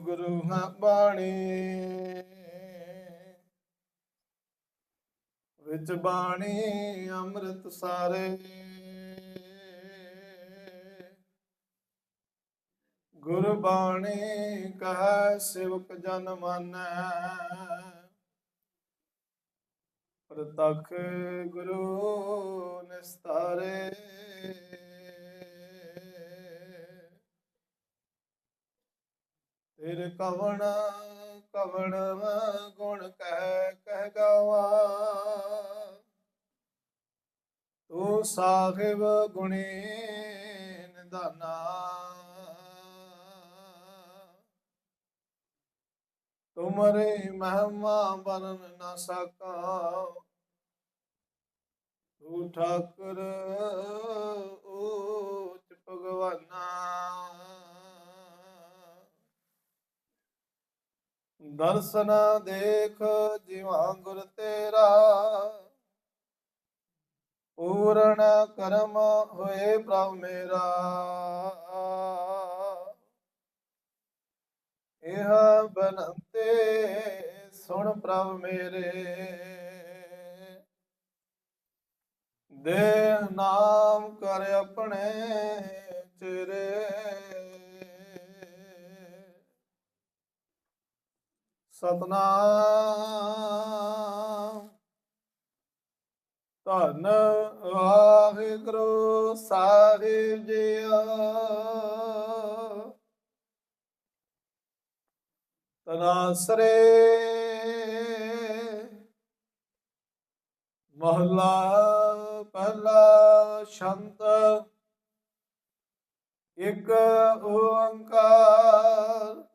ਗੁਰੂ ਹਾਂ ਬਾਣੀ। ਵਿੱਚ ਬਾਣੀ ਅੰਮ੍ਰਿਤ ਸਾਰੇ। ਗੁਰ ਬਾਣੀ ਕਹੈ ਸਿਵਕ ਜਨ ਮਾਨੈ। ਪ੍ਰਤਖ ਗੁਰੂ ਨਿਸਤਾਰੇ। ਫਿਰ ਕਵਣ ਕਵਣ ਗੁਣ ਕਹਿ ਕਹਿ ਗਾਵਾ। ਤੂੰ ਸਾਹਿਬ ਗੁਣੇ ਨਿਦਾਨਾ। ਤੁਮਰੇ ਮਹਿਮਾ ਬਰਨ ਨਾ ਸਕਾ। ਤੂੰ ਠਾਕੁਰ ਉੱਚ ਭਗਵਾਨਾ। ਦਰਸ਼ਨ ਦੇਖ ਜਿਵਾ ਗੁਰ ਤੇਰਾ। ਪੂਰਨ ਕਰਮ ਹੋਏ ਪ੍ਰਭ ਮੇਰਾ। ਇਹ ਬਨੰਤੇ ਸੁਣ ਪ੍ਰਭ ਮੇਰੇ। ਦੇ ਨਾਮ ਕਰ ਆਪਣੇ ਚਿਰੇ। ਸਤਨਾਮ। ਧੰਨ ਵਾਹਿਗੁਰੂ ਸਾਹਿਬ ਜੀਓ ਤਨਾਸਰੇ ਮਹਲਾ ਪਹਿਲਾ ਸ਼ੰਤ। ਇੱਕ ਓੰਕਾਰ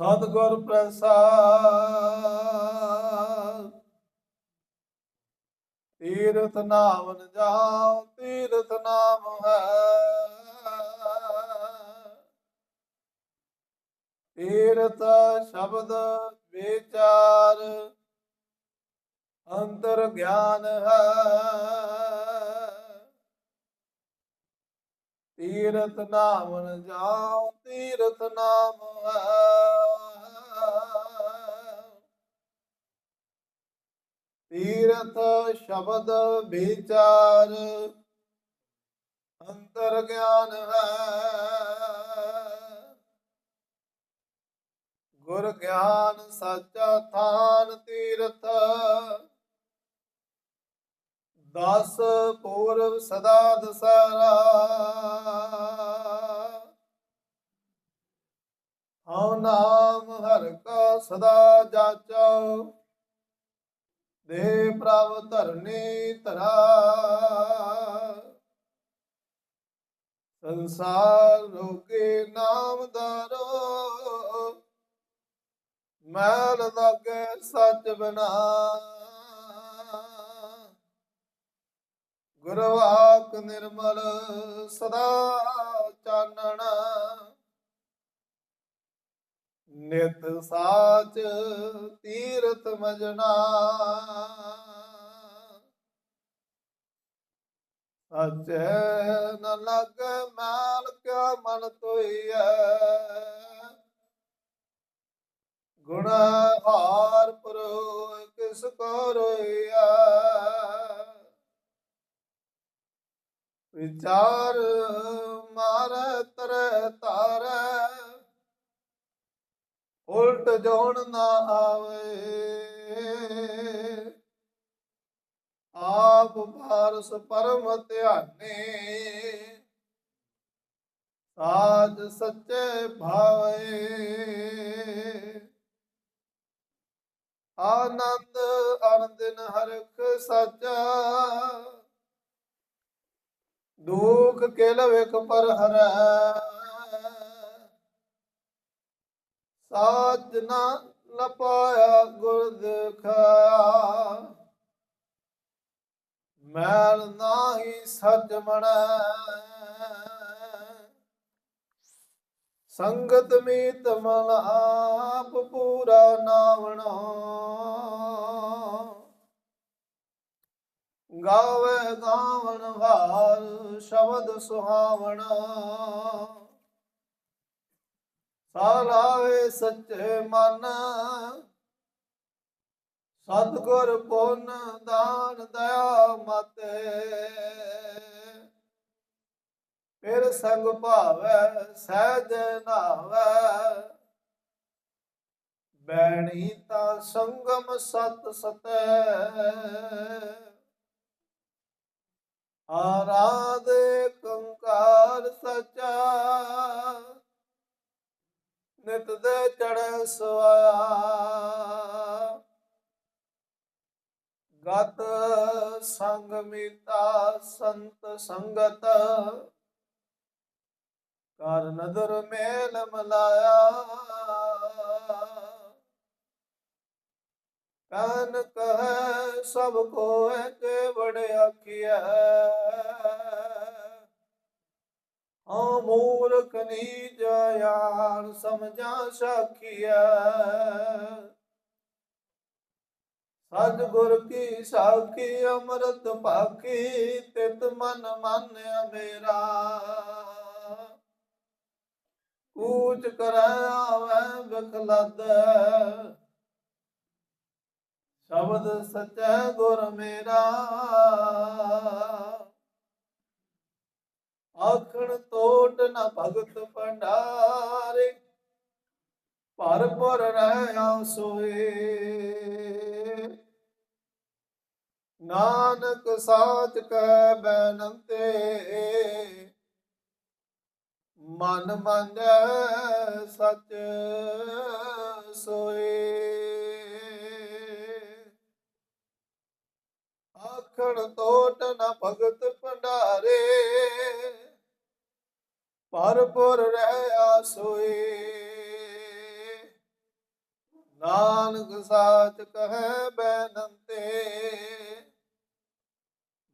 ਸਤਿਗੁਰ ਪ੍ਰਸਾਦ। ਤੀਰਥ ਨਾਮ ਜਾਓ ਤੀਰਥ ਨਾਮ ਹੈ। ਤੀਰਥ ਸ਼ਬਦ ਵਿਚਾਰ ਅੰਤਰ ਗਿਆਨ ਹੈ। ਤੀਰਥ ਨਾਮ ਨ ਜਾਉ ਤੀਰਥ ਨਾਮ ਹੈ। ਤੀਰਥ ਸ਼ਬਦ ਵਿਚਾਰ ਅੰਤਰ ਗਿਆਨ ਹੈ। ਗੁਰ ਗਿਆਨ ਸੱਚਾ ਥਾਨ ਤੀਰਥ ਦਸ ਪੂਰਵ ਸਦਾ ਦਸਰਾ ਹਉ ਨਾਮ ਹਰ ਕਾ ਸਦਾ ਜਾਚੋ ਦੇ ਪ੍ਰਭ ਧਰਨੀ ਧਰਾ। ਸੰਸਾਰ ਨਾਮ ਨਾਮਦਾਰੋ ਮੈਲ ਲਾਗੇ ਸੱਚ ਬਣਾ। ਗੁਰਵਾਕ ਨਿਰਮਲ ਸਦਾ ਚਾਨਣਾ। ਨਿਤ ਸਾਚ ਤੀਰਥ ਮਜਨਾ। ਸਚੈ ਨ ਲਗ ਮਾਲ ਕਿਆ ਮਨ ਤੋਈਐ ਗੁਣ ਹਾਰ ਪਰੋ ਕਿਸ ਕੋ ਰੋਈਐ। ਵਿਚਾਰ ਮਾਰ, ਤਰ, ਤਾਰ। ਉਲਟ ਜੋਣ ਨਾ ਆਵੇ। ਆਪ ਭਾਰਸ ਪਰਮ ਧਿਆਨੇ। ਸਾਜ ਸੱਚੇ ਭਾਵੇ। ਆਨੰਦ ਅਨੰਦਨ ਹਰਖ ਸਾਚਾ। ਦੁਖ ਕੇਲ ਵੇਖ ਪਰ ਹਰੈ। ਸਾਜ ਨਾ ਲਪਾਇਆ ਗੁਰ ਦਿਖਾਇਆ ਮੈਲ ਨਾਹੀ ਸੱਚ ਮਣੈ ਸੰਗਤ ਮੀਤ ਮਨ ਆਪ ਪੂਰਾ ਨਾਵਣਾ ਗਾਵੇ ਗਾਵਣ ਹਾਰ ਸ਼ਬਦ ਸੁਹਾਵਣਾ। ਸਾਲਾਵੇ ਸੱਚੇ ਮਨ, ਸਤਿਗੁਰ ਪੁੰਨ ਦਾਨ ਦਇਆ ਮਤੇ। ਫਿਰ ਸੰਗ ਭਾਵੈ, ਸਹਿਜ ਨਾਵੈ ਬੈਣੀ ਤਾਂ ਸੰਗਮ ਸਤ ਸਤੈ। ਆਰਾਧੇ ਕੰਕਾਰ ਸਚਾ। ਨਿਤ ਦੇ ਚੜ੍ਹੈ ਸਵਾਇਆ ਗਤ ਸੰਗ ਮਿਤਾ ਸੰਤ ਸੰਗਤ। ਕਰ ਨਦਰ ਮੇਲ ਮਲਾਇਆ। ਕਨ ਕਹੈ ਸਭ ਕੋਇ ਕੇ ਬੜੇ ਆਖੀਐ। ਹਾਂ ਮੂਰਖ ਨੀਚ ਯਾਰ ਸਮਝਾ ਸਾਖੀਐ। ਸਤ ਕੀ ਸਾਖੀ, ਅੰਮ੍ਰਿਤ ਭਾਖੀ ਤਿਤ ਮਨ ਮਾਨਿਆ ਮੇਰਾ। ਕੂਚ ਕਰੈ ਆਵੈ ਬਖਲਦ ਸ਼ਬਦ ਸਚੈ ਗੁਰ ਮੇਰਾ। ਆਖਣ ਤੋਟ ਨ ਭਗਤ ਭੰਡਾਰੇ, ਭਰ ਰਹਿਆ ਸੋਏ। ਨਾਨਕ ਸਾਚ ਕੈ ਬੈਨੰਤੇ ਮਨ ਮੰਨੈ ਸਚ ਸੋਏ। ਆਖਣ ਤੋਟ ਨ ਭਗਤ ਭੰਡਾਰੇ। ਭਰਪੁਰ ਰਹਿਆ ਸੋਏ। ਨਾਨਕ ਸਾਚ ਕਹੈ ਬੈਨੰਤੇ।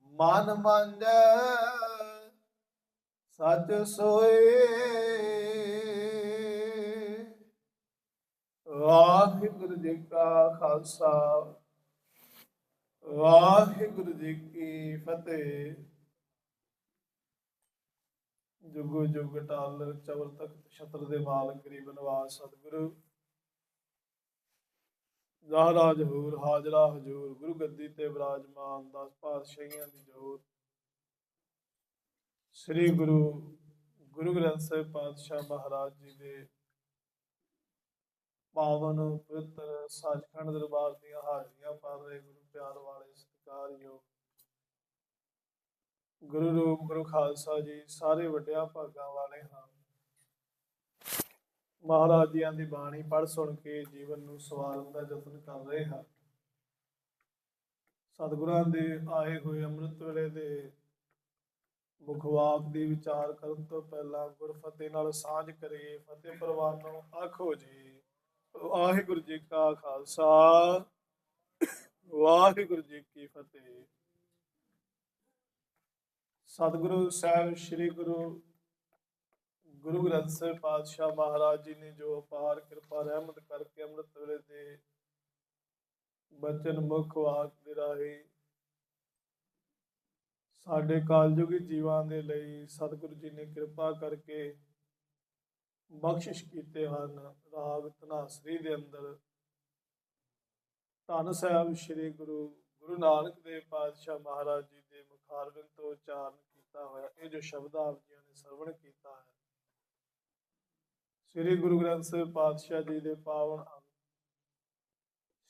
ਮਨ ਮੰਜੈ ਸਚ ਸੋਏ। ਵਾਹਿਗੁਰੂ ਜੀ ਕਾ ਖਾਲਸਾ। ਵਾਹਿਗੁਰੂ ਜੀ ਕੀ ਫਤਿਹ। ਜੁਗ ਜੁਗ ਟਾਲ ਚਵਰ ਤਖਤ ਛਤਰ ਦੇ ਮਾਲਕ, ਗਰੀਬ ਨਵਾਜ਼ ਸਤਿਗੁਰੂ। ਜ਼ਾਹਰਾ ਜਹੂਰ, ਹਾਜ਼ਰਾ ਹਜੂਰ, ਗੁਰੂ ਗੱਦੀ ਤੇ ਵਿਰਾਜਮਾਨ ਦਸ ਪਾਤਸ਼ਾਹੀਆਂ ਦੀ ਜੋਤ ਸ੍ਰੀ ਗੁਰੂ ਗੁਰੂ ਗ੍ਰੰਥ ਸਾਹਿਬ ਪਾਤਸ਼ਾਹ ਮਹਾਰਾਜ ਜੀ ਦੇ ਪਾਵਨ ਪਵਿੱਤਰ ਸੱਚਖੰਡ ਦਰਬਾਰ ਦੀਆਂ ਹਾਜ਼ਰੀਆਂ ਭਰ ਰਹੇ ਗੁਰੂ ਪਿਆਰ ਵਾਲੇ ਸਤਿਕਾਰਯੋਗ। ਗੁਰੂ ਰੂਪ, ਗੁਰੂ ਖਾਲਸਾ ਜੀ ਸਾਰੇ ਵੱਡਿਆਂ ਭਾਗਾਂ ਵਾਲੇ ਹਨ ਮਹਾਰਾਜ ਜੀਆਂ ਦੀ ਬਾਣੀ ਪੜ੍ਹ ਸੁਣ ਕੇ ਜੀਵਨ ਨੂੰ ਸਵਾਰਨ ਦਾ ਯਤਨ ਕਰ ਰਹੇ ਹਾਂ। ਸਤਿਗੁਰਾਂ ਦੇ ਆਏ ਹੋਏ ਅੰਮ੍ਰਿਤ ਵੇਲੇ ਦੇ ਮੁਖਵਾਕ ਦੀ ਵਿਚਾਰ ਕਰਨ ਤੋਂ ਪਹਿਲਾਂ ਗੁਰਫਤਿਹ ਨਾਲ ਸਾਂਝ ਕਰੀਏ, ਫਤਿਹ ਪ੍ਰਵਾਨ ਨੂੰ ਆਖੋ ਜੀ ਵਾਹਿਗੁਰੂ ਜੀ ਕਾ ਖਾਲਸਾ, ਵਾਹਿਗੁਰੂ ਜੀ ਕੀ ਫਤਿਹ। ਸਤਿਗੁਰੂ ਸਾਹਿਬ, ਸ੍ਰੀ ਗੁਰੂ ਗੁਰੂ ਗ੍ਰੰਥ ਸਾਹਿਬ ਪਾਤਸ਼ਾਹ ਮਹਾਰਾਜ ਜੀ ਨੇ ਜੋ ਅਪਾਰ ਕਿਰਪਾ, ਰਹਿਮਤ ਕਰਕੇ ਅੰਮ੍ਰਿਤ ਵੇਲੇ ਦੇ ਬਚਨ ਮੁਖ ਵਾਕ ਦੇ ਰਾਹੀਂ ਸਾਡੇ ਕਾਲਯੁਗੀ ਜੀਵਾਂ ਦੇ ਲਈ ਸਤਿਗੁਰੂ ਜੀ ਨੇ ਕਿਰਪਾ ਕਰਕੇ ਬਖਸ਼ਿਸ਼ ਕੀਤੇ ਹਨ। ਰਾਗ ਧਨਾਸਰੀ ਦੇ ਅੰਦਰ ਧੰਨ ਸਾਹਿਬ ਸ੍ਰੀ ਗੁਰੂ ਗੁਰੂ ਨਾਨਕ ਦੇਵ ਪਾਤਸ਼ਾਹ ਮਹਾਰਾਜ ਜੀ ਦੇ ਮੁਖਾਰਬਿੰਦ ਤੋਂ ਉਚਾਰਨ ਕੀਤਾ ਹੋਇਆ, ਇਹ ਜੋ ਸ਼ਬਦ ਆਪ ਜੀ ਨੇ ਸਰਵਣ ਕੀਤਾ ਹੈ। ਸ੍ਰੀ ਗੁਰੂ ਗ੍ਰੰਥ ਸਾਹਿਬ ਪਾਤਸ਼ਾਹ ਜੀ ਦੇ ਪਾਵਨ ਅੰਗ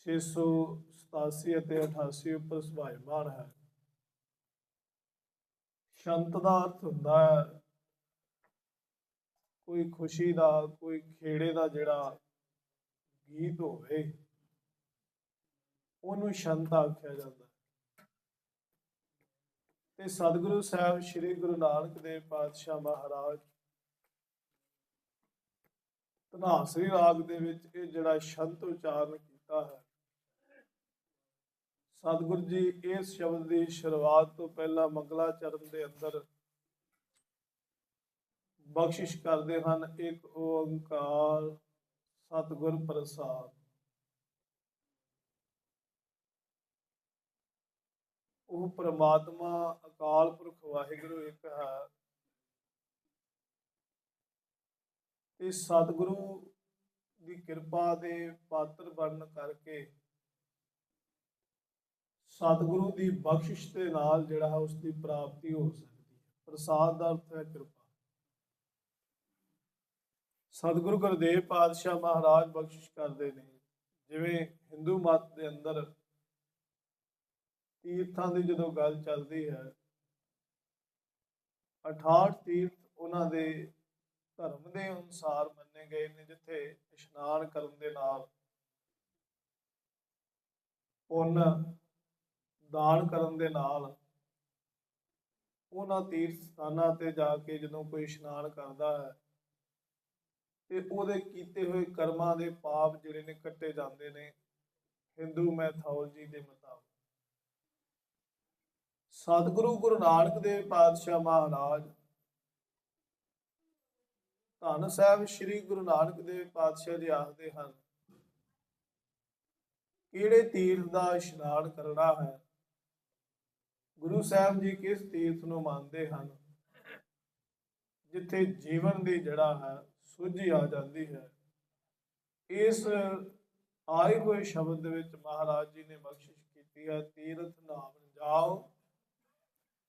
687 ਅਤੇ 88 ਉੱਪਰ ਸੁਭਾਇਮਾਨ ਹੈ। ਸ਼ੰਤ ਦਾ ਅਰਥ ਹੁੰਦਾ ਹੈ ਕੋਈ ਖੁਸ਼ੀ ਦਾ, ਕੋਈ ਖੇੜੇ ਦਾ ਜਿਹੜਾ ਗੀਤ ਹੋਵੇ, ਉਹਨੂੰ ਸ਼ੰਤ ਆਖਿਆ ਜਾਂਦਾ ਹੈ। ਤੇ ਸਤਿਗੁਰੂ ਸਾਹਿਬ ਸ੍ਰੀ ਗੁਰੂ ਨਾਨਕ ਦੇਵ ਪਾਤਸ਼ਾਹ ਮਹਾਰਾਜ ਧਨਾਸਰੀ ਰਾਗ ਦੇ ਵਿੱਚ ਇਹ ਜਿਹੜਾ ਸ਼ੰਤ ਉਚਾਰਨ ਕੀਤਾ ਹੈ, ਸਤਿਗੁਰੂ ਜੀ ਇਸ ਸ਼ਬਦ ਦੀ ਸ਼ੁਰੂਆਤ ਤੋਂ ਪਹਿਲਾਂ ਮੰਗਲਾ ਚਰਨ ਦੇ ਅੰਦਰ ਬਖਸ਼ਿਸ਼ ਕਰਦੇ ਹਨ, ਇੱਕ ਓੰਕਾਰ ਸਤਿਗੁਰ ਪ੍ਰਸਾਦ। ਉਹ ਪ੍ਰਮਾਤਮਾ, ਅਕਾਲ ਪੁਰਖ ਵਾਹਿਗੁਰੂ ਇੱਕ ਹੈ। ਤੇ ਸਤਿਗੁਰੂ ਦੀ ਕਿਰਪਾ ਦੇ ਪਾਤਰ ਬਣਨ ਕਰਕੇ ਸਤਿਗੁਰੂ ਦੀ ਬਖਸ਼ਿਸ਼ ਦੇ ਨਾਲ ਜਿਹੜਾ ਹੈ, ਉਸ ਦੀ ਪ੍ਰਾਪਤੀ ਹੋ ਸਕਦੀ ਹੈ। ਪ੍ਰਸਾਦ ਦਾ ਅਰਥ ਹੈ ਕਿਰਪਾ। ਸਤਿਗੁਰੂ ਗੁਰਦੇਵ ਪਾਤਸ਼ਾਹ ਮਹਾਰਾਜ ਬਖਸ਼ਿਸ਼ ਕਰਦੇ ਨੇ। ਜਿਵੇਂ ਹਿੰਦੂ ਮਤ ਦੇ ਅੰਦਰ ਤੀਰਥਾਂ ਦੀ ਜਦੋਂ ਗੱਲ ਚੱਲਦੀ ਹੈ 68 ਤੀਰਥ ਉਹਨਾਂ ਦੇ ਧਰਮ ਦੇ ਅਨੁਸਾਰ ਮੰਨੇ ਗਏ ਨੇ, ਜਿੱਥੇ ਇਸ਼ਨਾਨ ਕਰਨ ਦੇ ਨਾਲ ਪੁੰਨ ਦਾਨ ਕਰਨ ਦੇ ਨਾਲ ਉਹਨਾਂ ਤੀਰਥ ਸਥਾਨਾਂ ਤੇ ਜਾ ਕੇ ਜਦੋਂ ਕੋਈ ਇਸ਼ਨਾਨ ਕਰਦਾ ਹੈ ਤੇ ਉਹਦੇ ਕੀਤੇ ਹੋਏ ਕਰਮਾਂ ਦੇ ਪਾਪ ਜਿਹੜੇ ਨੇ ਕੱਟੇ ਜਾਂਦੇ ਨੇ, ਹਿੰਦੂ ਮੈਥੋਲੋਜੀ ਦੇ ਮੁਤਾਬਕ। ਸਤਿਗੁਰੂ ਗੁਰੂ ਨਾਨਕ ਦੇਵ ਪਾਤਸ਼ਾਹ ਮਹਾਰਾਜ, ਧੰਨ ਸਾਹਿਬ ਸ੍ਰੀ ਗੁਰੂ ਨਾਨਕ ਦੇਵ ਪਾਤਸ਼ਾਹ ਜੀ ਆਖਦੇ ਹਨ, ਕਿਹੜੇ ਤੀਰਥ ਦਾ ਇਸ਼ਨਾਨ ਕਰਨਾ ਹੈ? ਗੁਰੂ ਸਾਹਿਬ ਜੀ ਕਿਸ ਤੀਰਥ ਨੂੰ ਮੰਨਦੇ ਹਨ? ਜਿੱਥੇ ਜੀਵਨ ਦੀ ਜਿਹੜਾ ਹੈ ਸੁਝੀ ਆ ਜਾਂਦੀ ਹੈ। ਇਸ ਆਏ ਹੋਏ ਸ਼ਬਦ ਦੇ ਵਿੱਚ ਮਹਾਰਾਜ ਜੀ ਨੇ ਬਖਸ਼ਿਸ਼ ਕੀਤੀ ਹੈ, ਤੀਰਥ ਨਾਮ ਜਾਓ।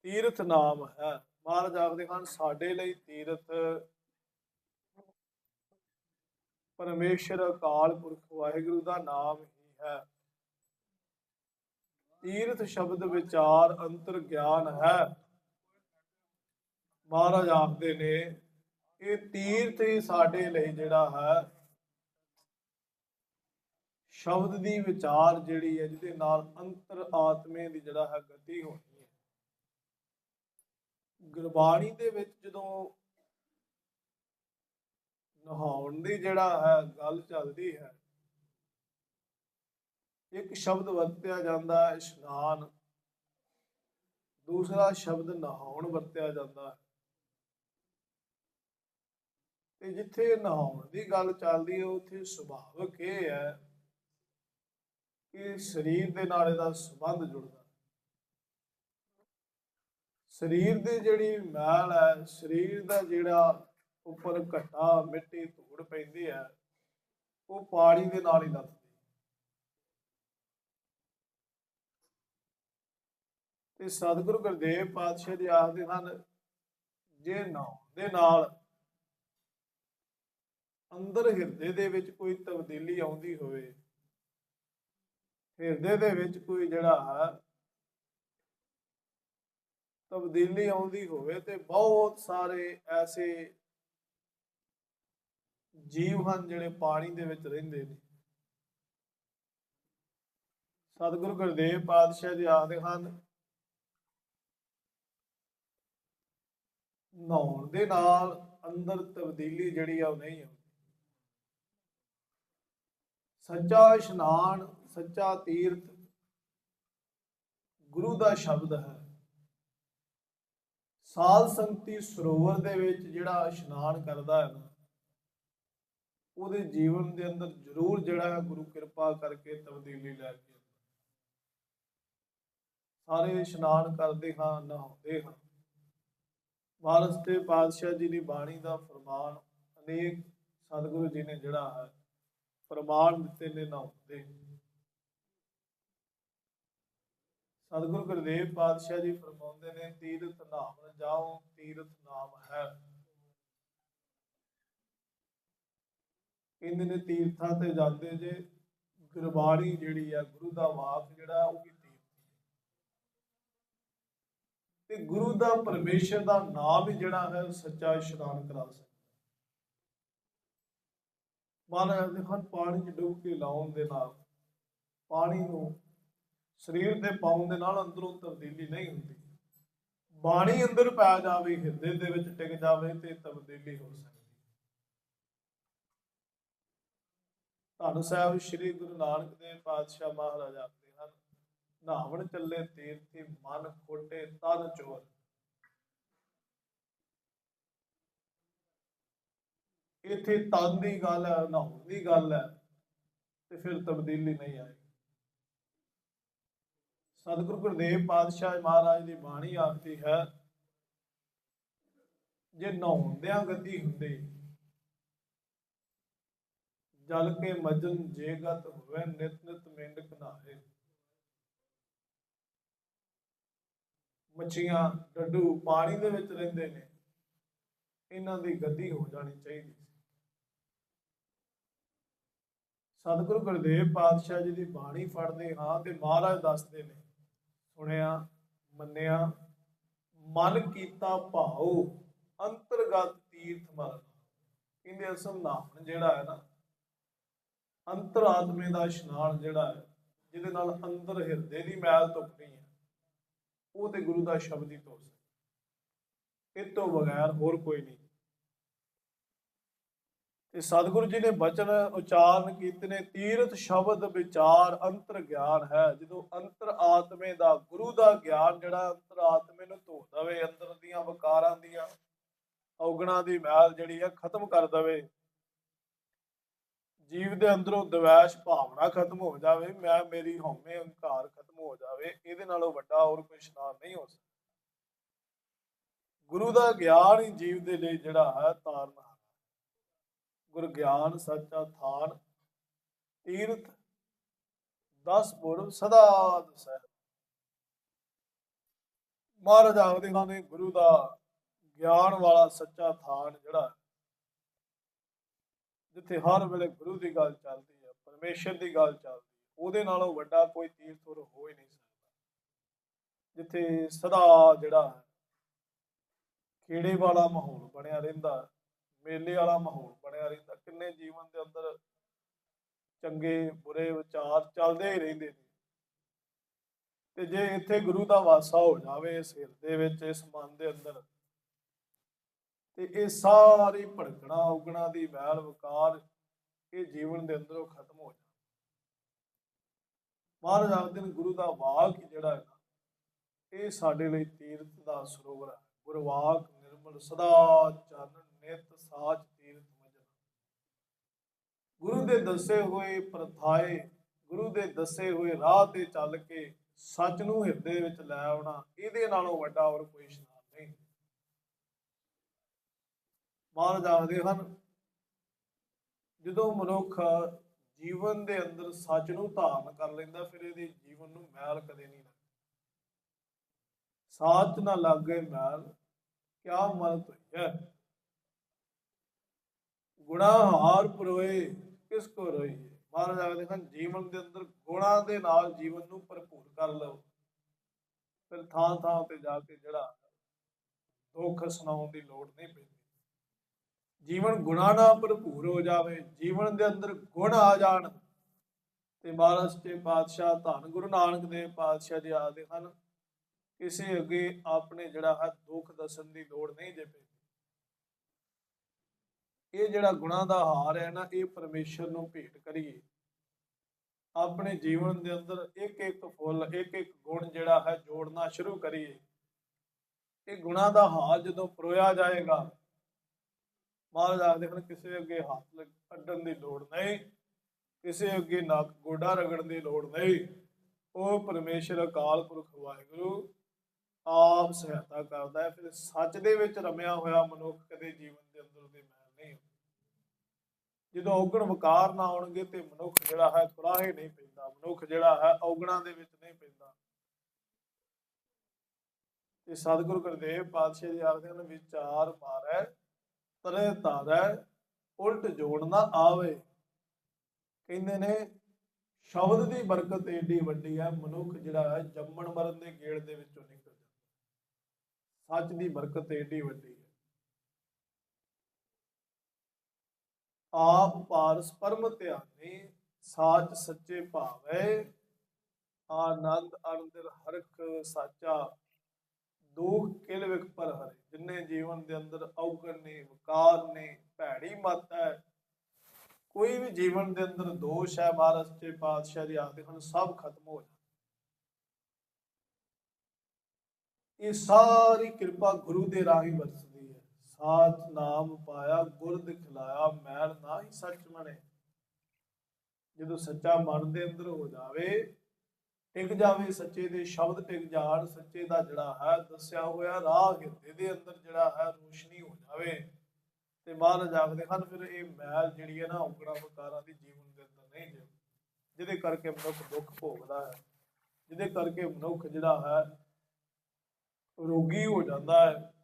ਤੀਰਥ ਨਾਮ ਹੈ। ਮਹਾਰਾਜ ਆਖਦੇ ਹਨ, ਸਾਡੇ ਲਈ ਤੀਰਥ ਪਰਮੇਸ਼ਰ, ਅਕਾਲ ਪੁਰਖ, ਵਾਹਿਗੁਰੂ ਦਾ ਨਾਮ ਹੀ ਹੈ। ਤੀਰਥ ਸ਼ਬਦ ਵਿਚਾਰ ਅੰਤਰ ਗਿਆਨ ਹੈ। ਮਹਾਰਾਜ ਆਖਦੇ ਨੇ ਇਹ ਤੀਰਥ ਹੀ ਸਾਡੇ ਲਈ ਜਿਹੜਾ ਹੈ, ਸ਼ਬਦ ਦੀ ਵਿਚਾਰ ਜਿਹੜੀ ਹੈ, ਜਿਹਦੇ ਨਾਲ ਅੰਤਰ ਆਤਮੇ ਦੀ ਜਿਹੜਾ ਹੈ ਗਤੀ ਹੋਣੀ ਹੈ। ਗੁਰਬਾਣੀ ਦੇ ਵਿੱਚ ਜਦੋਂ ਨਹਾਉਣ ਦੀ ਜਿਹੜਾ ਹੈ, ਗੱਲ ਚੱਲਦੀ ਹੈ, ਇੱਕ ਸ਼ਬਦ ਵਰਤਿਆ ਜਾਂਦਾ ਹੈ, ਇਸ਼ਨਾਨ। ਦੂਸਰਾ ਸ਼ਬਦ ਨਹਾਉਣ ਵਰਤਿਆ ਜਾਂਦਾ ਹੈ। ਤੇ ਜਿੱਥੇ ਨਹਾਉਣ ਦੀ ਗੱਲ ਚੱਲਦੀ ਹੈ, ਉੱਥੇ ਸੁਭਾਵਿਕ ਇਹ ਹੈ ਕਿ ਸਰੀਰ ਦੇ ਨਾਲ ਇਹਦਾ ਸੰਬੰਧ ਜੁੜਦਾ। ਸਰੀਰ ਦੀ ਜਿਹੜੀ ਮੈਲ ਹੈ, ਸਰੀਰ ਦਾ ਜਿਹੜਾ ਉੱਪਰ ਘਟਾ ਮਿੱਟੀ ਧੂੜ ਪੈਂਦੀ ਹੈ, ਉਹ ਪਾਣੀ ਦੇ ਨਾਲ ਹੀ ਲੱਥਦੀ ਤੇ ਸਤਿਗੁਰੂ ਗੁਰਦੇਵ ਪਾਤਸ਼ਾਹ ਜੀ ਆਖਦੇ ਹਨ, ਜੇ ਨਹਾਉਣ ਦੇ ਨਾਲ ਅੰਦਰ ਹਿਰਦੇ ਦੇ ਵਿੱਚ ਕੋਈ ਤਬਦੀਲੀ ਆਉਂਦੀ ਹੋਵੇ, ਹਿਰਦੇ ਦੇ ਵਿੱਚ ਕੋਈ ਜਿਹੜਾ ਹੈ, ਤਬਦੀਲੀ ਆਉਂਦੀ ਹੋਵੇ ਤੇ ਬਹੁਤ ਸਾਰੇ ਐਸੇ ਜੀਵ ਹਨ ਜਿਹੜੇ ਪਾਣੀ ਦੇ ਵਿੱਚ ਰਹਿੰਦੇ ਨੇ। ਸਤਿਗੁਰੂ ਗੁਰਦੇਵ ਪਾਤਸ਼ਾਹ ਜੀ ਆਖਦੇ ਹਨ, ਨਹਾਉਣ ਦੇ ਨਾਲ ਅੰਦਰ ਤਬਦੀਲੀ ਜਿਹੜੀ ਆ ਉਹ ਨਹੀਂ ਆਉਂਦੀ। ਸੱਚਾ ਇਸ਼ਨਾਨ, ਸੱਚਾ ਤੀਰਥ, ਗੁਰੂ ਦਾ ਸ਼ਬਦ ਹੈ। ਸਾਧ ਸੰਗਤੀ ਸਰੋਵਰ ਦੇ ਵਿੱਚ ਜਿਹੜਾ ਇਸ਼ਨਾਨ ਕਰਦਾ ਹੈ ਨਾ, ਉਹਦੇ ਜੀਵਨ ਦੇ ਅੰਦਰ ਜ਼ਰੂਰ ਜਿਹੜਾ ਹੈ ਗੁਰੂ ਕਿਰਪਾ ਕਰਕੇ ਤਬਦੀਲੀ ਲੈ ਕੇ ਸਾਰੇ ਇਸ਼ਨਾਨ ਕਰਦੇ ਹਾਂ, ਨਹਾਉਂਦੇ ਹਾਂ। ਵਾਰਸ ਤੇ ਪਾਤਸ਼ਾਹ ਜੀ ਦੀ ਬਾਣੀ ਦਾ ਫਰਮਾਨ ਅਨੇਕ ਸਤਿਗੁਰੂ ਜੀ ਨੇ ਜਿਹੜਾ ਹੈ ਫਰਮਾਨ ਦਿੱਤੇ ਨੇ ਨਹਾਉਂਦੇ ਸਤਿਗੁਰੂ ਗੁਰਦੇਵ ਪਾਤਸ਼ਾਹ ਜੀ ਫਰਮਾਉਂਦੇ ਨੇ, ਤੀਰਥ ਨਾਮ ਜਾਓ, ਤੀਰਥ ਨਾਮ ਹੈ। ਕਹਿੰਦੇ ਨੇ ਤੀਰਥਾਂ ਤੇ ਜਾਂਦੇ ਜੇ, ਗੁਰਬਾਣੀ ਜਿਹੜੀ ਆ, ਗੁਰੂ ਦਾ ਵਾਕ ਜਿਹੜਾ, ਉਹ ਵੀ ਤੀਰਥ ਤੇ ਗੁਰੂ ਦਾ ਪਰਮੇਸ਼ਰ ਦਾ ਨਾਮ ਹੀ ਜਿਹੜਾ ਹੈ ਸੱਚਾ ਇਸ਼ਨਾਨ ਕਰਾ ਸਕਦਾ। ਮਹਾਰਾਜ ਦੇ ਹਨ ਪਾਣੀ 'ਚ ਡੁੱਬ ਕੇ ਲਾਉਣ ਦੇ ਨਾਲ ਪਾਣੀ ਨੂੰ ਸਰੀਰ ਤੇ ਪਾਉਣ ਦੇ ਨਾਲ ਅੰਦਰੋਂ ਤਬਦੀਲੀ ਨਹੀਂ ਹੁੰਦੀ। ਬਾਣੀ ਅੰਦਰ ਪੈ ਜਾਵੇ, ਹਿਰਦੇ ਦੇ ਵਿੱਚ ਟਿਕ ਜਾਵੇ ਤੇ ਤਬਦੀਲੀ ਹੋ ਸਕਦੀ। ਧੰਨ ਸਾਹਿਬ ਸ੍ਰੀ ਗੁਰੂ ਨਾਨਕ ਦੇਵ ਪਾਤਸ਼ਾਹ ਮਹਾਰਾਜ ਆਖਦੇ ਹਨ ਨਹਾਵਣ ਚੱਲੇ ਤੀਰਥੀ ਮਨ ਖੋਟੇ ਤਨ ਚੋਰ। ਇੱਥੇ ਤਨ ਦੀ ਗੱਲ ਹੈ ਨਹਾਉਣ ਦੀ ਗੱਲ ਹੈ ਤੇ ਫਿਰ ਤਬਦੀਲੀ ਨਹੀਂ ਆਏਗੀ ਸਤਿਗੁਰੂ ਗੁਰਦੇਵ ਪਾਤਸ਼ਾਹ ਮਹਾਰਾਜ ਦੀ ਬਾਣੀ ਆਖਦੀ ਹੈ, ਜੇ ਨਹਾਉਂਦਿਆਂ ਗੱਦੀ ਹੁੰਦੀ, ਜਲ ਕੇ ਮਜਨ ਜੇਗਤ ਹੋਵੇ, ਨਿਤ ਨਿਤ ਮਿੰਡ ਕਨਾਏ ਮੱਛੀਆਂ ਡੱਡੂ ਪਾਣੀ ਦੇ ਵਿੱਚ ਰਹਿੰਦੇ ਨੇ, ਇਹਨਾਂ ਦੀ ਗੱਦੀ ਹੋ ਜਾਣੀ ਚਾਹੀਦੀ। ਸਤਿਗੁਰੂ ਗੁਰਦੇਵ ਪਾਤਸ਼ਾਹ ਜੀ ਦੀ ਬਾਣੀ ਪੜ੍ਹਦੇ ਹਾਂ ਤੇ ਮਹਾਰਾਜ ਦੱਸਦੇ ਨੇ, ਸੁਣਿਆ, ਮੰਨਿਆ, ਮਨ ਕੀਤਾ ਭਾਉ, ਅੰਤਰਗਤ ਤੀਰਥ ਮਰਨ ਕਹਿੰਦੇ ਅਸਲ ਨਾਮ ਜਿਹੜਾ ਹੈ ਨਾ, ਅੰਤਰਾਤਮੇ ਦਾ ਇਸ਼ਨਾਨ ਜਿਹੜਾ ਹੈ, ਜਿਹਦੇ ਨਾਲ ਅੰਦਰ ਹਿਰਦੇ ਦੀ ਮੈਲ ਧੁੱਪਣੀ ਹੈ, ਉਹ ਤੇ ਗੁਰੂ ਦਾ ਸ਼ਬਦ ਹੀ ਧੋ ਇਹ ਤੋਂ ਬਗੈਰ ਹੋਰ ਕੋਈ ਨਹੀਂ। ਤੇ ਸਤਿਗੁਰੂ ਜੀ ਨੇ ਬਚਨ ਉਚਾਰਨ ਕੀਤੇ ਨੇ, ਤੀਰਥ ਸ਼ਬਦ ਵਿਚਾਰ ਅੰਤਰ ਗਿਆਨ ਹੈ। ਜਦੋਂ ਅੰਤਰ ਆਤਮੇ ਦਾ, ਗੁਰੂ ਦਾ ਗਿਆਨ ਜਿਹੜਾ ਅੰਤਰ ਆਤਮੇ ਨੂੰ ਧੋ ਦਵੇ, ਅੰਦਰ ਦੀਆਂ ਵਿਕਾਰਾਂ ਦੀਆਂ ਔਗਣਾ ਦੀ ਮੈਲ ਜਿਹੜੀ ਹੈ ਖਤਮ ਕਰ ਦਵੇ। ਜੀਵ ਦੇ ਅੰਦਰੋਂ ਦਵੈਸ਼ ਭਾਵਨਾ ਖਤਮ ਹੋ ਜਾਵੇ, ਮੈਂ, ਮੇਰੀ ਹਉਮੈ ਹੰਕਾਰ ਖਤਮ ਹੋ ਜਾਵੇ, ਇਹਦੇ ਨਾਲੋਂ ਵੱਡਾ ਹੋਰ ਕੋਈ ਇਸ਼ਨਾਨ ਨਹੀਂ ਹੋ ਸਕਦਾ। ਗੁਰੂ ਦਾ ਗਿਆਨ ਹੀ ਜੀਵ ਦੇ ਲਈ ਜਿਹੜਾ ਹੈ, ਤਾਰਨ ਗੁਰ ਗਿਆਨ ਸੱਚਾ ਥਾਨ ਤੀਰਥ ਦਸ ਪੁਰਬ ਸਦਾ ਦਸੈ ਮਹਾਰਾਜ ਆਖਦੇ ਹਨ ਗੁਰੂ ਦਾ ਗਿਆਨ ਵਾਲਾ ਸੱਚਾ ਥਾਨ ਜਿਹੜਾ ਜਿੱਥੇ ਹਰ ਵੇਲੇ ਗੁਰੂ ਦੀ ਗੱਲ ਚੱਲਦੀ ਹੈ ਪਰਮੇਸ਼ਰ ਦੀ ਗੱਲ ਚੱਲਦੀ ਹੈ ਉਹਦੇ ਨਾਲੋਂ ਵੱਡਾ ਕੋਈ ਤੀਰਥ ਹੋਰ ਹੋ ਹੀ ਨਹੀਂ ਸਕਦਾ। ਜਿੱਥੇ ਸਦਾ ਜਿਹੜਾ ਹੈ ਖੇੜੇ ਵਾਲਾ ਮਾਹੌਲ ਬਣਿਆ ਰਹਿੰਦਾ ਹੈ, ਮੇਲੇ ਵਾਲਾ ਮਾਹੌਲ ਬਣਿਆ ਰਹਿੰਦਾ, ਕਿੰਨੇ ਜੀਵਨ ਦੇ ਅੰਦਰ ਚੰਗੇ ਬੁਰੇ ਵਿਚਾਰ ਚੱਲਦੇ ਹੀ ਰਹਿੰਦੇ ਨੇ। ਤੇ ਜੇ ਇੱਥੇ ਗੁਰੂ ਦਾ ਵਾਸਾ ਹੋ ਜਾਵੇ ਇਸ ਹਿਰਦੇ ਵਿੱਚ, ਇਸ ਮਨ ਦੇ ਅੰਦਰ, ਤੇ ਇਹ ਸਾਰੀ ਭੜਕਣਾ, ਉਗਣਾ ਦੀ ਵੈਲ ਵਿਕਾਰ ਇਹ ਜੀਵਨ ਦੇ ਅੰਦਰੋਂ ਖਤਮ ਹੋ ਜਾਂਦਾ ਮਹਾਰਾਜ ਆਖਦੇ ਨੇ, ਗੁਰੂ ਦਾ ਵਾਕ ਜਿਹੜਾ ਹੈ ਇਹ ਸਾਡੇ ਲਈ ਤੀਰਥ ਦਾ ਸਰੋਵਰ ਹੈ। ਗੁਰਵਾਕ ਨਿਰਮਲ ਸਦਾ ਚਰਨ ਨਿਤ ਸਾਚ ਤੀਰਥ ਮਜਨ ਗੁਰੂ ਦੇ ਦੱਸੇ ਹੋਏ ਪ੍ਰਥਾਏ, ਗੁਰੂ ਦੇ ਦੱਸੇ ਹੋਏ ਰਾਹ ਤੇ ਚੱਲ ਕੇ ਸੱਚ ਨੂੰ ਹਿਰਦੇ ਵਿੱਚ ਲੈ ਆਉਣਾ, ਇਹਦੇ ਨਾਲੋਂ ਵੱਡਾ ਹੋਰ ਕੋਈ ਇਸ਼ਨਾਨ ਨਹੀਂ। ਮਹਾਰਾਜ ਆਖਦੇ ਹਨ, ਜਦੋਂ ਮਨੁੱਖ ਜੀਵਨ ਦੇ ਅੰਦਰ ਸੱਚ ਨੂੰ ਧਾਰਨ ਕਰ ਲੈਂਦਾ, ਫਿਰ ਇਹਦੇ ਜੀਵਨ ਨੂੰ ਮੈਲ ਕਦੇ ਨਹੀਂ ਲੱਗਦਾ। ਸਾਚ ਨਾ ਲੱਗੇ ਮੈਲ, ਕਿਆ ਮਨਤ ਹੋਈ ਹੈ ਗੁਣਾ ਪਰੋਏ, ਕਿਸ ਕੋ ਰੋਈ ਮਹਾਰਾਜ ਆਖਦੇ ਹਨ ਜੀਵਨ ਦੇ ਅੰਦਰ ਗੁਣਾ ਦੇ ਨਾਲ ਜੀਵਨ ਨੂੰ ਭਰਪੂਰ ਕਰ ਲਓ। ਫਿਰ ਥਾਂ ਥਾਂ ਤੇ ਜਾ ਕੇ ਜਿਹੜਾ ਦੁੱਖ ਸੁਣਾਉਣ ਦੀ ਲੋੜ ਨਹੀਂ ਪੈਂਦੀ। ਜੀਵਨ ਗੁਣਾ ਨਾਲ ਭਰਪੂਰ ਹੋ ਜਾਵੇ, ਜੀਵਨ ਦੇ ਅੰਦਰ ਗੁਣ ਆ ਜਾਣ। ਤੇ ਮਹਾਰਾਜ ਤੇ ਪਾਤਸ਼ਾਹ, ਧੰਨ ਗੁਰੂ ਨਾਨਕ ਦੇਵ ਪਾਤਸ਼ਾਹ ਜੀ ਆਖਦੇ ਹਨ, ਕਿਸੇ ਅੱਗੇ ਆਪਣੇ ਜਿਹੜਾ ਹੈ ਦੁੱਖ ਦੱਸਣ ਦੀ ਲੋੜ ਨਹੀਂ ਜੇ ਪੈਂਦੀ। ਇਹ ਜਿਹੜਾ ਗੁਣਾ ਦਾ ਹਾਰ ਹੈ ਨਾ, ਇਹ ਪਰਮੇਸ਼ਰ ਨੂੰ ਭੇਟ ਕਰੀਏ। ਆਪਣੇ ਜੀਵਨ ਦੇ ਅੰਦਰ ਇੱਕ ਇੱਕ ਫੁੱਲ ਇੱਕ ਇੱਕ ਗੁਣ ਜਿਹੜਾ ਹੈ ਜੋੜਨਾ ਸ਼ੁਰੂ ਕਰੀਏ। ਇਹ ਗੁਣਾ ਦਾ ਹਾਰ ਜਦੋਂ ਪਰੋਇਆ ਜਾਏਗਾ, ਮਹਾਰਾਜ ਆਖਦੇ ਹਨ, ਕਿਸੇ ਅੱਗੇ ਹੱਥ ਲੱਗ- ਅੱਡਣ ਦੀ ਲੋੜ ਨਹੀਂ, ਕਿਸੇ ਅੱਗੇ ਨੱਕ ਗੋਡਾ ਰਗੜਨ ਦੀ ਲੋੜ ਨਹੀਂ। ਉਹ ਪਰਮੇਸ਼ਰ ਅਕਾਲ ਪੁਰਖ ਵਾਹਿਗੁਰੂ ਆਪ ਸਹਾਇਤਾ ਕਰਦਾ ਹੈ। ਫਿਰ ਸੱਚ ਦੇ ਵਿੱਚ ਰਮਿਆ ਹੋਇਆ ਮਨੁੱਖ ਕਦੇ ਜੀਵਨ ਦੇ ਅੰਦਰ ਦੇ ਜਦੋਂ ਔਗਣ ਵਕਾਰ ਨਾ ਆਉਣਗੇ ਤੇ ਮਨੁੱਖ ਜਿਹੜਾ ਹੈ ਕੁਰਾਹੇ ਨਹੀਂ ਪੈਂਦਾ, ਮਨੁੱਖ ਜਿਹੜਾ ਹੈ ਔਗਣਾਂ ਦੇ ਵਿੱਚ ਨਹੀਂ ਪੈਂਦਾ। ਤੇ ਸਤਿਗੁਰੂ ਗੁਰਦੇਵ ਪਾਤਸ਼ਾਹ ਜੀ ਆਖਦੇ ਹਨ, ਵਿਚਾਰ ਮਾਰੈ, ਤਰੇ ਤਾਰੈ ਉਲਟ ਜੋੜ ਨਾ ਆਵੇ। ਕਹਿੰਦੇ ਨੇ, ਸ਼ਬਦ ਦੀ ਬਰਕਤ ਏਡੀ ਵੱਡੀ ਹੈ, ਮਨੁੱਖ ਜਿਹੜਾ ਹੈ ਜੰਮਣ ਮਰਨ ਦੇ ਗੇੜ ਦੇ ਵਿੱਚੋਂ ਨਿਕਲ ਜਾਂਦਾ। ਸੱਚ ਦੀ ਬਰਕਤ ਏਡੀ ਵੱਡੀ ਹੈ। ਆਪ ਪਾਰਸ ਪਰਮ ਧਿਆਨੇ ਸਾਚ ਸੱਚੇ ਭਾਵੈ, ਆਨੰਦ ਅਨੰਦਰ ਹਰਖ ਸਾਚਾ। ਦੁਖ ਕਿਲ ਵਿਖ ਪਰ ਹਰੇ, ਜਿੰਨੇ ਜੀਵਨ ਦੇ ਅੰਦਰ ਔਗਣ ਨੇ, ਵਿਕਾਰ ਨੇ, ਭੈੜੀ ਮਤ ਹੈ। ਕੋਈ ਵੀ ਜੀਵਨ ਦੇ ਅੰਦਰ ਦੋਸ਼ ਹੈ, ਮਹਾਰਾਜ ਤੇ ਪਾਤਸ਼ਾਹ ਜੀ ਆਖਦੇ ਹਨ ਸਭ ਖਤਮ ਹੋ ਜਾਂਦਾ। ਇਹ ਸਾਰੀ ਕਿਰਪਾ ਗੁਰੂ ਦੇ ਰਾਹੀਂ ਵਰਸਦੀ ਹੈ ਨਾਮ ਪਾਇਆ, ਗੁਰ ਦਿਖਲਾਇਆ, ਮੈਲ ਨਾ ਹੀ ਸੱਚ ਮਣੇ। ਜਦੋਂ ਸੱਚਾ ਮਨ ਦੇ ਅੰਦਰ ਹੋ ਜਾਵੇ, ਟਿਕ ਜਾਵੇ, ਸੱਚੇ ਦੇ ਸ਼ਬਦ ਟਿਕ ਜਾਣ, ਸੱਚੇ ਦਾ ਜਿਹੜਾ ਹੈ, ਦੱਸਿਆ ਹੋਇਆ ਰਾਹ ਹਿਰਦੇ ਦੇ ਅੰਦਰ ਜਿਹੜਾ ਹੈ, ਰੋਸ਼ਨੀ ਹੋ ਜਾਵੇ। ਤੇ ਮਹਾਰਾਜ ਆਖਦੇ ਹਨ, ਫਿਰ ਇਹ ਮੈਲ ਜਿਹੜੀ ਹੈ ਨਾ, ਔਗਣਾ ਵਿਕਾਰਾਂ ਦੀ ਜੀਵਨ ਦੇ ਅੰਦਰ ਨਹੀਂ ਜਿਉ ਜਿਹਦੇ ਕਰਕੇ ਮਨੁੱਖ ਦੁੱਖ ਭੋਗਦਾ ਹੈ। ਜਿਹਦੇ ਕਰਕੇ ਮਨੁੱਖ ਜਿਹੜਾ ਹੈ, ਰੋਗੀ ਹੋ ਜਾਂਦਾ ਹੈ।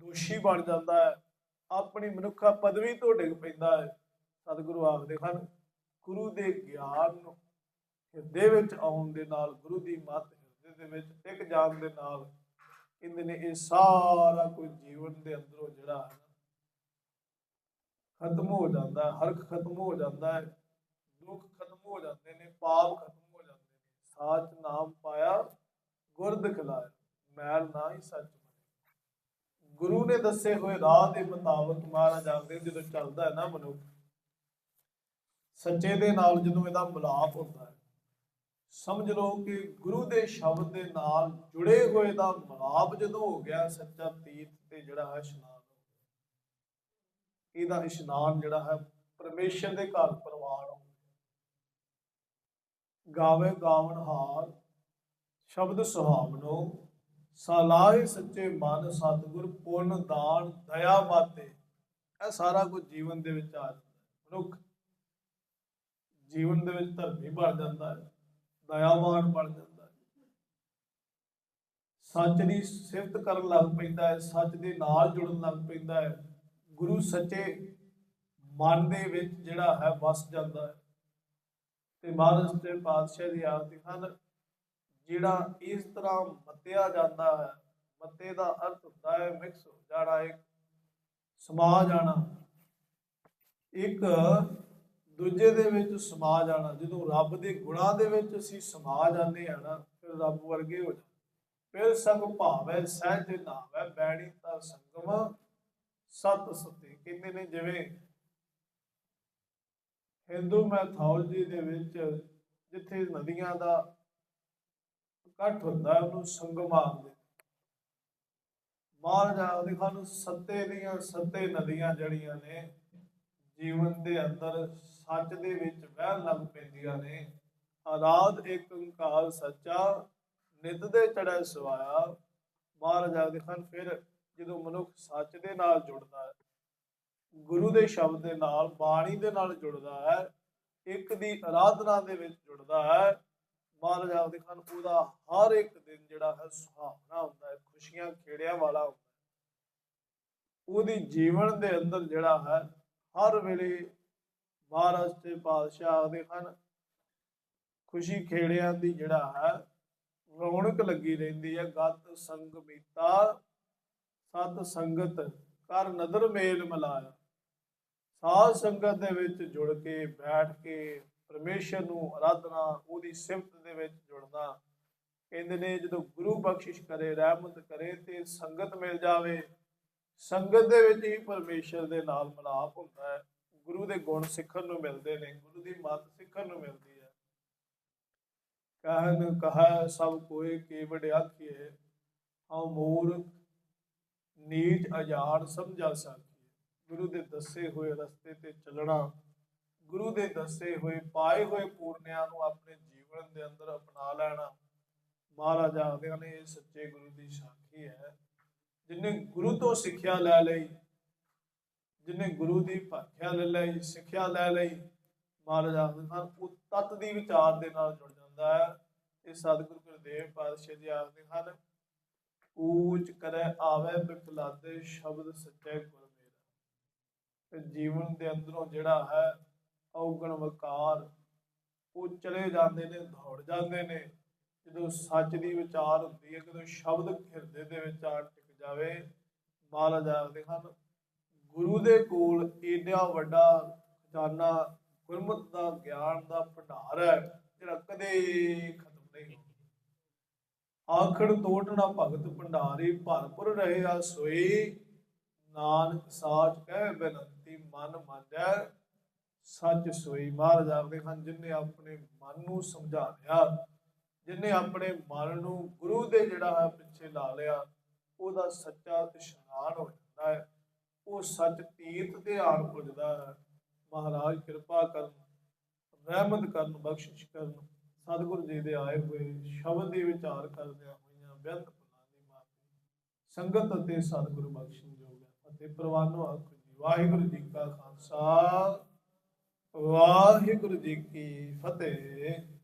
ਦੋਸ਼ੀ ਬਣ ਜਾਂਦਾ ਹੈ। ਆਪਣੀ ਮਨੁੱਖਾ ਪਦਵੀ ਤੋਂ ਡਿੱਗ ਪੈਂਦਾ ਹੈ। ਸਤਿਗੁਰੂ ਆਖਦੇ ਹਨ, ਗੁਰੂ ਦੇ ਗਿਆਨ ਨੂੰ ਹਿਰਦੇ ਵਿੱਚ ਆਉਣ ਦੇ ਨਾਲ, ਗੁਰੂ ਦੀ ਮੱਤ ਹਿਰਦੇ ਦੇ ਵਿੱਚ ਟਿਕ ਜਾਣ ਦੇ ਨਾਲ ਕਹਿੰਦੇ ਨੇ, ਇਹ ਸਾਰਾ ਕੁਝ ਜੀਵਨ ਦੇ ਅੰਦਰੋਂ ਜਿਹੜਾ ਖਤਮ ਹੋ ਜਾਂਦਾ ਹੈ। ਹਰਖ ਖਤਮ ਹੋ ਜਾਂਦਾ ਹੈ। ਦੁੱਖ ਖਤਮ ਹੋ ਜਾਂਦੇ ਨੇ, ਪਾਪ ਖਤਮ ਹੋ ਜਾਂਦੇ ਨੇ। ਸਾਚ ਨਾਮ ਪਾਇਆ ਗੁਰ ਦਿਖਲਾਇਆ ਮੈਲ ਨਾ ਹੀ ਸੱਚ ਗੁਰੂ ਨੇ ਦੱਸੇ ਹੋਏ ਰਾਹ ਦੇ ਮੁਤਾਬਕ ਮਹਾਰਾਜ ਆਖਦੇ ਜਦੋਂ ਚੱਲਦਾ ਹੈ ਨਾ ਮਨੁੱਖ, ਸੱਚੇ ਦੇ ਨਾਲ ਜਦੋਂ ਇਹਦਾ ਮਿਲਾਪ ਹੁੰਦਾ ਹੈ, ਸਮਝ ਲਓ ਕਿ ਗੁਰੂ ਦੇ ਸ਼ਬਦ ਦੇ ਨਾਲ ਜੁੜੇ ਹੋਏ ਦਾ ਮਿਲਾਪ ਜਦੋਂ ਹੋ ਗਿਆ, ਸੱਚਾ ਤੀਰਥ ਤੇ ਜਿਹੜਾ ਹੈ ਇਸ਼ਨਾਨ ਇਹਦਾ ਇਸ਼ਨਾਨ ਜਿਹੜਾ ਹੈ ਪਰਮੇਸ਼ਰ ਦੇ ਘਰ ਪ੍ਰਵਾਨ ਹੋ ਗਾਵੇ ਗਾਵਣ ਹਾਰ, ਸ਼ਬਦ ਸੁਹਾਵਨੋ ਸਲਾਹੇ ਸੱਚੇ ਮਨ ਸਤਿਗੁਰ ਪੁੰਨ ਦਾਨ ਦਇਆ ਮਾਤੇ ਇਹ ਸਾਰਾ ਕੁਝ ਜੀਵਨ ਦੇ ਵਿੱਚ ਆ ਜਾਂਦਾ। ਮਨੁੱਖ ਜੀਵਨ ਦੇ ਵਿੱਚ ਧਰਮੀ ਬਣ ਜਾਂਦਾ ਹੈ। ਦਇਆਵਾਨ ਬਣ ਜਾਂਦਾ ਹੈ। ਸੱਚ ਦੀ ਸਿਫਤ ਕਰਨ ਲੱਗ ਪੈਂਦਾ ਹੈ। ਸੱਚ ਦੇ ਨਾਲ ਜੁੜਨ ਲੱਗ ਪੈਂਦਾ ਹੈ। ਗੁਰੂ ਸੱਚੇ ਮਨ ਦੇ ਵਿੱਚ ਜਿਹੜਾ ਹੈ, ਵਸ ਜਾਂਦਾ ਹੈ। ਤੇ ਮਹਾਰਾਜ ਦੇ ਪਾਤਸ਼ਾਹ ਦੀ ਆਰਤੀ ਹਨ। ਜਿਹੜਾ ਇਸ ਤਰ੍ਹਾਂ ਮੱਤਿਆ ਜਾਂਦਾ ਹੈ, ਮੱਤੇ ਦਾ ਅਰਥ ਹੁੰਦਾ ਹੈ ਮਿਕਸ ਹੋ ਜਾਣਾ ਇੱਕ, ਸਮਾ ਜਾਣਾ। ਇੱਕ ਦੂਜੇ ਦੇ ਵਿੱਚ ਸਮਾ ਜਾਣਾ, ਜਦੋਂ ਰੱਬ ਦੇ ਗੁਣਾਂ ਦੇ ਵਿੱਚ ਅਸੀਂ ਸਮਾ ਜਾਂਦੇ ਆ ਨਾ, ਫਿਰ ਰੱਬ ਵਰਗੇ ਹੋ ਜਾਂਦੇ। ਫਿਰ ਸੰਗ ਭਾਵੈ ਸਹਿਜ ਨਾਵੈ ਬੈਣੀ ਤਾਂ ਸੰਗਮ ਸਤ ਸਤੇ। ਕਹਿੰਦੇ ਨੇ ਜਿਵੇਂ ਹਿੰਦੂ ਮੈਥੋਲੋਜੀ ਦੇ ਵਿੱਚ ਜਿੱਥੇ ਨਦੀਆਂ ਦਾ ਇਕੱਠ ਹੁੰਦਾ ਹੈ, ਉਹਨੂੰ ਸੰਗਮ ਆਖਦੇ ਮਹਾਰਾਜ ਆਖਦੇ ਹਨ ਸੱਤੇ ਦੀਆਂ ਸੱਤੇ ਨਦੀਆਂ ਜਿਹੜੀਆਂ ਨੇ ਜੀਵਨ ਦੇ ਅੰਦਰ ਸੱਚ ਦੇ ਵਿੱਚ ਵਹਿਣ ਲੱਗ ਪੈਂਦੀਆਂ ਨੇ। ਆਰਾਧ ਇੱਕ ਓੰਕਾਰ ਸੱਚਾ ਨਿਤ ਦੇ ਚੜ੍ਹੈ ਸਵਾਇਆ। ਮਹਾਰਾਜ ਆਖਦੇ ਖਾਨ ਫਿਰ ਜਦੋਂ ਮਨੁੱਖ ਸੱਚ ਦੇ ਨਾਲ ਜੁੜਦਾ ਹੈ ਗੁਰੂ ਦੇ ਸ਼ਬਦ ਦੇ ਨਾਲ ਬਾਣੀ ਦੇ ਨਾਲ ਜੁੜਦਾ ਹੈ ਇੱਕ ਦੀ ਆਰਾਧਨਾ ਦੇ ਵਿੱਚ ਜੁੜਦਾ ਹੈ ਮਹਾਰਾਜ ਆਖਦੇ ਹਨ ਉਹਦਾ ਹਰ ਇੱਕ ਦਿਨ ਜਿਹੜਾ ਹੈ ਸੁਹਾਵਣਾ ਹੁੰਦਾ ਹੈ, ਖੁਸ਼ੀਆਂ ਖੇੜਿਆਂ ਵਾਲਾ ਹੁੰਦਾ ਹੈ। ਉਹਦੀ ਜੀਵਨ ਦੇ ਅੰਦਰ ਜਿਹੜਾ ਹੈ, ਹਰ ਵੇਲੇ ਮਹਾਰਾਜ ਤੇ ਪਾਤਸ਼ਾਹ ਆਖਦੇ ਹਨ ਖੁਸ਼ੀ ਖੇੜਿਆਂ ਦੀ ਜਿਹੜਾ ਹੈ, ਰੌਣਕ ਲੱਗੀ ਰਹਿੰਦੀ ਹੈ। ਗਤ ਸੰਗਮੀਤਾ ਸਤ ਸੰਗਤ ਕਰ ਨਦਰ ਮੇਲ ਮਲਾਇਆ। ਸਾਧ ਸੰਗਤ ਦੇ ਵਿੱਚ ਜੁੜ ਕੇ ਬੈਠ ਕੇ ਪਰਮੇਸ਼ਰ ਨੂੰ ਆਰਾਧਨਾ ਉਹਦੀ ਸਿਫਤ ਦੇ ਵਿੱਚ ਜੁੜਨਾ। ਕਹਿੰਦੇ ਨੇ, ਜਦੋਂ ਗੁਰੂ ਬਖਸ਼ਿਸ਼ ਕਰੇ, ਰਹਿਮਤ ਕਰੇ, ਤੇ ਸੰਗਤ ਮਿਲ ਜਾਵੇ। ਸੰਗਤ ਦੇ ਵਿੱਚ ਹੀ ਪਰਮੇਸ਼ਰ ਦੇ ਨਾਲ ਮਿਲਾਪ ਹੁੰਦਾ ਹੈ। ਗੁਰੂ ਦੇ ਗੁਣ ਸਿੱਖਣ ਨੂੰ ਮਿਲਦੇ ਨੇ, ਗੁਰੂ ਦੀ ਮੱਤ ਸਿੱਖਣ ਨੂੰ ਮਿਲਦੀ ਹੈ। ਕਹਿਨ ਕਹਾ, ਸਭ ਕੋਏ ਕੀ ਵਡਿਆਖੀਏ ਹਉ ਮੂਰਖ ਨੀਚ ਅਜਾਣ ਸਮਝਾ ਸਕੀਏ ਗੁਰੂ ਦੇ ਦੱਸੇ ਹੋਏ ਰਸਤੇ ਤੇ ਚੱਲਣਾ ਗੁਰੂ ਦੇ ਦੱਸੇ ਹੋਏ, ਪਾਏ ਹੋਏ ਪੂਰਨਿਆਂ ਨੂੰ ਆਪਣੇ ਜੀਵਨ ਦੇ ਅੰਦਰ ਅਪਣਾ ਲੈਣਾ। ਮਹਾਰਾਜਾ ਆਖਦੇ ਨੇ ਇਹ ਸੱਚੇ ਗੁਰੂ ਦੀ ਸਾਖੀ ਹੈ। ਜਿਨੇ ਗੁਰੂ ਤੋਂ ਸਿੱਖਿਆ ਲੈ ਲਈ, ਜਿਨੇ ਗੁਰੂ ਦੀ ਭਾਖਿਆ ਲੈ ਲਈ, ਸਿੱਖਿਆ ਲੈ ਲਈ, ਮਹਾਰਾਜ ਆਖਦੇ ਹਨ ਉਹ ਤਤ ਦੀ ਵਿਚਾਰ ਦੇ ਨਾਲ ਜੁੜ ਜਾਂਦਾ ਹੈ। ਇਹ ਸਤਿਗੁਰੂ ਗੁਰਦੇਵ ਪਾਤਸ਼ਾਹ ਜੀ ਆਖਦੇ ਹਨ, ਊਚ ਕਰੈ ਆਵੇ ਬਿਖਲਾਦੇ ਸ਼ਬਦ ਸੱਚੇ ਗੁਰ ਮੇਰਾ। ਤੇ ਜੀਵਨ ਦੇ ਅੰਦਰੋਂ ਜਿਹੜਾ ਹੈ ਔਗਣ ਵਕਾਰ। ਉਹ ਚਲੇ ਜਾਂਦੇ ਨੇ, ਦੌੜ ਜਾਂਦੇ ਨੇ। ਜਦੋਂ ਸੱਚ ਦੀ ਵਿਚਾਰ ਹੁੰਦੀ ਹੈ, ਜਦੋਂ ਸ਼ਬਦ ਹਿਰਦੇ ਦੇ ਵਿੱਚ ਆ ਟਿਕ ਜਾਵੇ, ਮਹਾਰਾਜ ਆਖਦੇ ਹਨ, ਗੁਰੂ ਦੇ ਕੋਲ ਏਡਾ ਵੱਡਾ ਖਜ਼ਾਨਾ, ਗੁਰਮਤ ਦਾ ਗਿਆਨ ਦਾ ਭੰਡਾਰ ਹੈ ਜਿਹੜਾ ਕਦੇ ਖਤਮ ਨਹੀਂ ਹੋਣਾ। ਆਖੜ ਤੋਟ ਨਾ ਭਗਤ ਭੰਡਾਰੀ, ਭਰਪੁਰ ਰਹੇ ਆ ਸੋਈ। ਨਾਨਕ ਸਾਚ ਕਹਿ ਬੇਨਤੀ ਮਨ ਮੰਨੈ ਸੱਚ ਸੋਈ। ਮਹਾਰਾਜ ਆਖਦੇ ਹਨ, ਜਿਨੇ ਆਪਣੇ ਮਨ ਨੂੰ ਸਮਝਾ ਲਿਆ ਜਿਨੇ ਆਪਣੇ ਮਨ ਨੂੰ ਗੁਰੂ ਦੇ ਜਿਹੜਾ ਹੈ ਪਿੱਛੇ ਲਾ ਲਿਆ, ਉਹਦਾ ਸੱਚਾ ਇਸ਼ਨਾਨ ਹੋ ਜਾਂਦਾ ਹੈ। ਉਹ ਸੱਚ ਤੀਰਥ ਤੇ ਆਣ ਪੁੱਜਦਾ ਹੈ। ਮਹਾਰਾਜ ਕਿਰਪਾ ਕਰਨ, ਰਹਿਮਤ ਕਰਨ, ਬਖਸ਼ਿਸ਼ ਕਰਨ, ਸਤਿਗੁਰੂ ਜੀ ਦੇ ਆਏ ਹੋਏ ਸ਼ਬਦ ਦੇ ਵਿਚਾਰ ਕਰਦਿਆਂ ਹੋਈਆਂ ਬੇਅੰਤ ਭੁੱਲਾਂ ਦੀ ਮਾਫੀ ਸੰਗਤ ਅਤੇ ਸਤਿਗੁਰੂ ਬਖਸ਼ਣ ਜੋਗ ਹੈ। ਅਤੇ ਪ੍ਰਵਾਨੋ ਆਖੋ ਜੀ, ਵਾਹਿਗੁਰੂ ਜੀ ਕਾ ਖਾਲਸਾ। ਵਾਹਿਗੁਰੂ ਜੀ ਕੀ ਫਤਿਹ।